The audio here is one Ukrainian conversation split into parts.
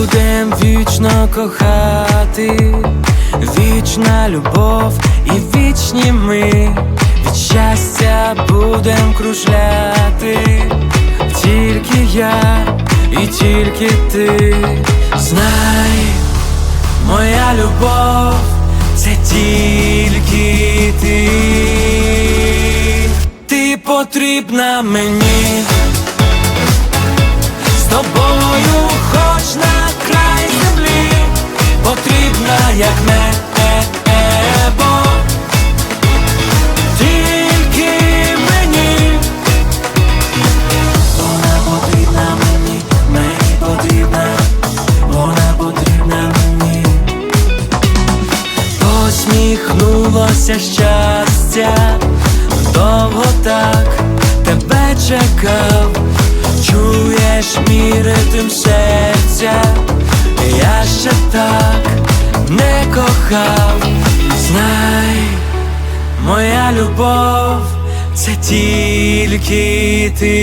Будем вічно кохати, вічна любов і вічні ми. Від щастя будем кружляти, тільки я і тільки ти. Знай, моя любов це тільки ти, ти потрібна мені. З тобою хоч на край землі потрібна, як небо. Тільки мені. Вона потрібна мені, мені потрібна, вона потрібна мені. Посміхнулося щастя, довго так тебе чекав, чуєш мій серця, я ще так не кохав, знай, моя любов це тільки ти,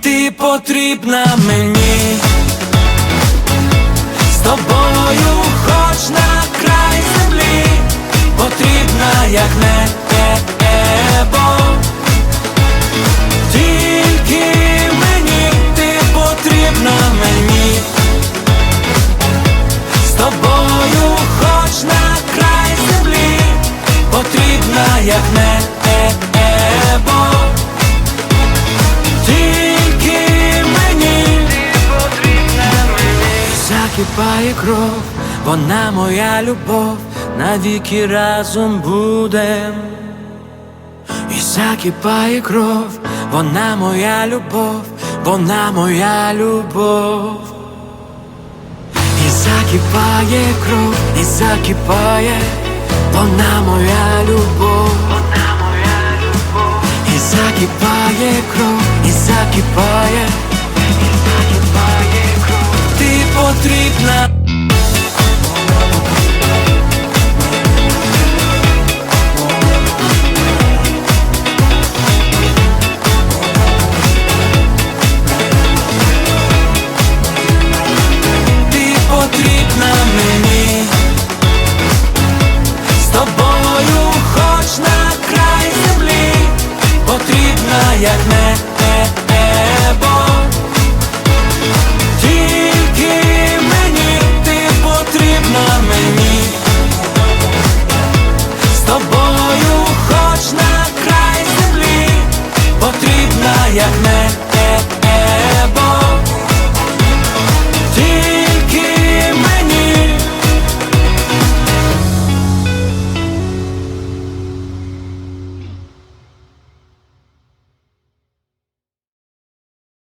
ти потрібна мені. З тобою хоч на край землі. Потрібна, як небо як небо Тільки мені Закипає кров, вона моя любов, навіки разом будем. І закипає кров, вона моя любов, вона моя любов. І закипає кров, і закипає, Вона моя любов, вона моя любов, і закипає кров, і закипає, і закипає кров, ти потрібна. jak me